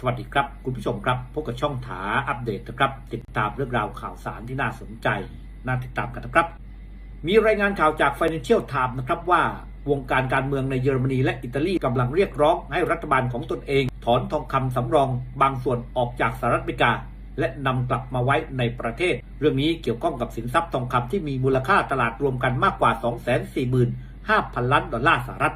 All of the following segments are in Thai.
สวัสดีครับ คุณผู้ชมครับพบกับช่องถาอัปเดตนะครับ ติดตามเรื่องราวข่าวสารที่น่าสนใจ น่าติดตามกันนะครับ มีรายงานข่าวจาก Financial Times นะครับว่าวงการการเมืองในเยอรมนีและอิตาลีกำลังเรียกร้องให้รัฐบาลของตนเอง ถอนทองคำสำรองบางส่วนออกจากสหรัฐอเมริกา และนำกลับมาไว้ในประเทศ เรื่องนี้เกี่ยวข้องกับสินทรัพย์ทองคำที่มีมูลค่าตลาดรวมกันมากกว่า 245,000 ล้านดอลลาร์สหรัฐ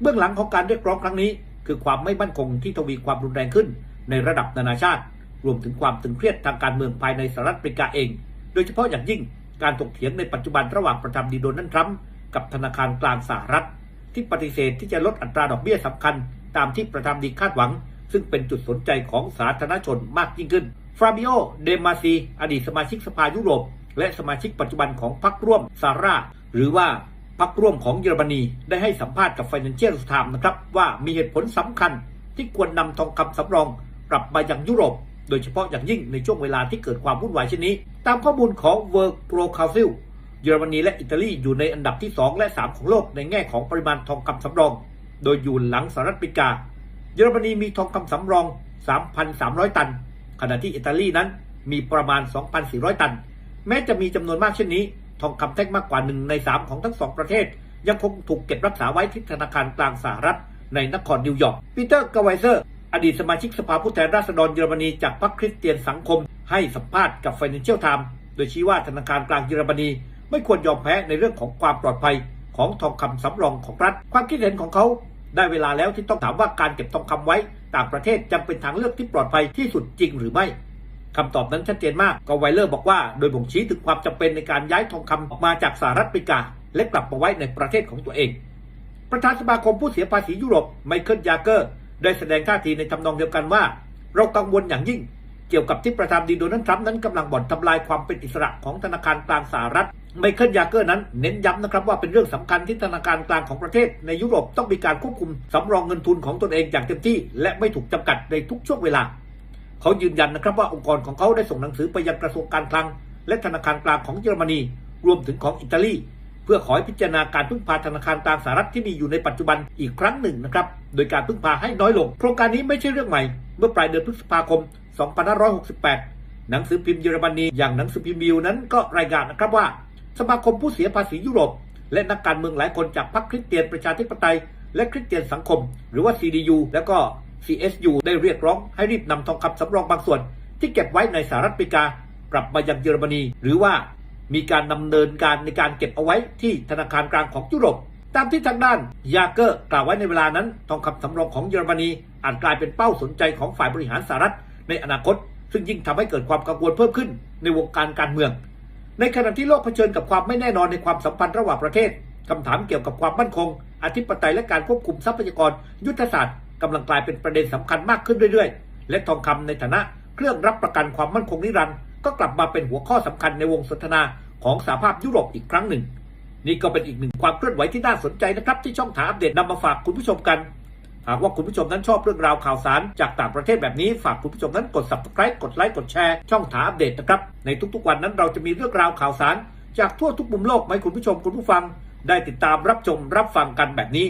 เบื้องหลังของการเรียกร้องครั้งนี้ คือความไม่มั่นคงที่ทวีความรุนแรงขึ้น ในระดับนานาชาติ รวมถึงความตึงเครียดทางการเมืองภายในสหรัฐอเมริกาเอง โดยเฉพาะอย่างยิ่งการถกเถียงในปัจจุบันระหว่างประธานดีโดนัลด์ทรัมป์กับธนาคารกลางสหรัฐ ที่ปฏิเสธที่จะลดอัตราดอกเบี้ยสำคัญ ตามที่ประธานดีคาดหวัง ซึ่งเป็นจุดสนใจของสาธารณชนมากยิ่งขึ้นฟราบิโอเดมาซีอดีตสมาชิกสภายุโรป และสมาชิกปัจจุบันของพรรคร่วมซาร่าหรือว่า พรรคร่วมของเยอรมนีได้ให้สัมภาษณ์กับ Financial Times นะครับว่ามีเหตุผลสำคัญที่ควรนำทองคำสำรองกลับมายังยุโรป โดยเฉพาะอย่างยิ่งในช่วงเวลาที่เกิดความวุ่นวายเช่นนี้ ตามข้อมูลของ World Pro Council เยอรมนีและอิตาลีอยู่ในอันดับที่ 2 และ 3 ของโลกในแง่ของปริมาณทองคำสำรอง โดยอยู่หลังสหรัฐอเมริกา เยอรมนีมีทองคำสำรอง 3,300 ตัน ขณะที่อิตาลีนั้นมีประมาณ 2,400 ตัน แม้จะมีจำนวนมากเช่นนี้ ทองคำแท่งมากกว่า1ใน3ของทั้งสองประเทศ ยังคงถูกเก็บรักษาไว้ที่ธนาคารกลางสหรัฐ ในนครนิวยอร์กปีเตอร์กาไวเซอร์ อดีตสมาชิกสภาผู้แทนราษฎรเยอรมนีจากพรรคคริสเตียนสังคม ให้สัมภาษณ์กับ Financial Times โดยชี้ว่าธนาคารกลางเยอรมนี ไม่ควรยอมแพ้ในเรื่องของความปลอดภัยของทองคำสำรองของรัฐ ความคิดเห็นของเขา ได้เวลาแล้วที่ต้องถามว่าการเก็บทองคำไว้ ต่างประเทศจำเป็นทางเลือกที่ปลอดภัยที่สุดจริงหรือไม่ คำตอบนั้นชัดเจนมากกาไวเลอร์บอกว่า โดยบ่งชี้ถึงความจำเป็นในการย้ายทองคำออกมาจากสหรัฐอเมริกา และกลับมาไว้ในประเทศของตัวเอง ประธานสมาคมผู้เสียภาษียุโรปไมเคิลยาเกอร์ได้แสดงท่าทีในทำนองเดียวกันว่า เรากังวลอย่างยิ่ง เกี่ยวกับที่ประธานาธิบดีโดนัลด์ทรัมป์นั้นกำลังบ่อนทำลายความเป็นอิสระของธนาคารกลางสหรัฐไมเคิลยาเกอร์นั้นเน้นย้ำนะครับว่าเป็นเรื่องสำคัญที่ธนาคารกลางของประเทศ ในยุโรปต้องมีการควบคุมสำรองเงินทุนของตนเองอย่างเต็มที่ และไม่ถูกจำกัดในทุกช่วงเวลา เขายืนยันนะครับว่าองค์กรของเขาได้ส่งหนังสือไปยังกระทรวงการคลัง และธนาคารกลางของเยอรมนี รวมถึงของอิตาลี เพื่อขอให้พิจารณาการพึ่งพาธนาคารกลางสหรัฐที่มีอยู่ในปัจจุบันอีกครั้งหนึ่งนะครับ โดยการพึ่งพาให้น้อยลง โครงการนี้ไม่ใช่เรื่องใหม่ เมื่อปลายเดือนพฤษภาคม 2568 หนังสือพิมพ์เยอรมนีอย่างหนังสือพิมพ์มิวนั้นก็รายงานนะครับว่า สมาคมผู้เสียภาษียุโรป และนักการเมืองหลายคนจากพรรคคริสเตียนประชาธิปไตยและคริสเตียนสังคม หรือว่า CDU แล้วก็ CSU ได้เรียกร้องให้รีบนำทองคำสำรองบางส่วน ที่เก็บไว้ในสหรัฐอเมริกากลับมายังเยอรมนี หรือว่ามีการดำเนินการในการเก็บเอาไว้ที่ธนาคารกลางของยุโรปตามที่ทางด้านยาเกอร์กล่าวไว้ในเวลานั้น ทองคำสำรองของเยอรมนีอาจกลายเป็นเป้าสนใจของฝ่ายบริหารสหรัฐในอนาคต ซึ่งยิ่งทำให้เกิดความกังวลเพิ่มขึ้นในวงการการเมือง ในขณะที่โลกเผชิญกับความไม่แน่นอนในความสัมพันธ์ระหว่างประเทศคำถามเกี่ยวกับความมั่นคง อธิปไตยและการควบคุมทรัพยากรยุทธศาสตร์ กำลังกลายเป็นประเด็นสำคัญมากขึ้นเรื่อยๆ และทองคำในฐานะเครื่องรับประกันความมั่นคงนิรันดร์ก็กลับมาเป็นหัวข้อสำคัญในวงสนทนาของสหภาพยุโรปอีกครั้งหนึ่ง นี่ก็เป็นอีกหนึ่งความเคลื่อนไหวที่น่าสนใจนะครับ ที่ช่องถามอัปเดตนำมาฝากคุณผู้ชมกัน หากว่าคุณผู้ชมนั้นชอบเรื่องราวข่าวสารจากต่างประเทศแบบนี้ฝากคุณผู้ชมนั้นกด subscribe กดไลค์กดแชร์ช่องถามอัปเดตนะครับในทุกๆวันนั้นเราจะมีเรื่องราวข่าวสาร จากทั่วทุกมุมโลกมาให้คุณผู้ชมคุณผู้ฟัง ได้ติดตามรับชมรับฟังกันแบบนี้